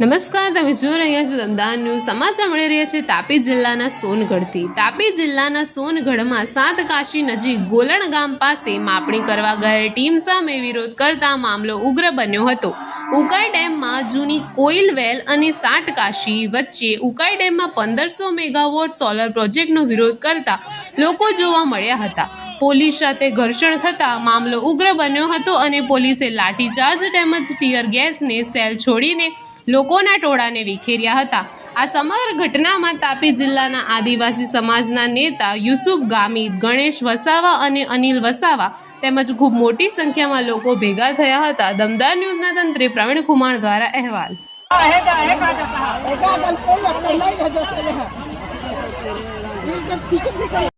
નમસ્કાર, તમે જોઈ રહ્યા છો દમદાન ન્યૂઝ. સમાચાર મળી રહ્યા છે તાપી જિલ્લાના સોનગઢથી. તાપી જિલ્લાના સોનગઢમાં સાતકાશી નજીક ગોલણ ગામ પાસે માપણી કરવા ગયેલ ટીમ સામે વિરોધ કરતા મામલો ઉગ્ર બન્યો હતો. ઉકાઈ ડેમમાં જૂની કોઈલ વેલ અને સાતકાશી વચ્ચે ઉકાઈ ડેમમાં પંદરસો મેગાવોટ સોલર પ્રોજેક્ટનો વિરોધ કરતા લોકો જોવા મળ્યા હતા. પોલીસ સાથે ઘર્ષણ થતાં મામલો ઉગ્ર બન્યો હતો અને પોલીસે લાઠીચાર્જ તેમજ ટીયર ગેસને સેલ છોડીને લોકોના ટોળાને વિખેર્યા હતા આ સમગ્ર ઘટનામાં તાપી જિલ્લાના આદિવાસી સમાજના નેતા યુસુફ ગામિત ગણેશ વસાવા અને અનિલ વસાવા તેમજ ખૂબ મોટી સંખ્યામાં લોકો ભેગા થયા હતા દમદાર ન્યૂઝના તંત્રે પ્રવીણ કુમાર દ્વારા અહેવાલ एका कोणी आपलं नाही घ्यायचं असलेलं हा ठीक आहे ठीक आहे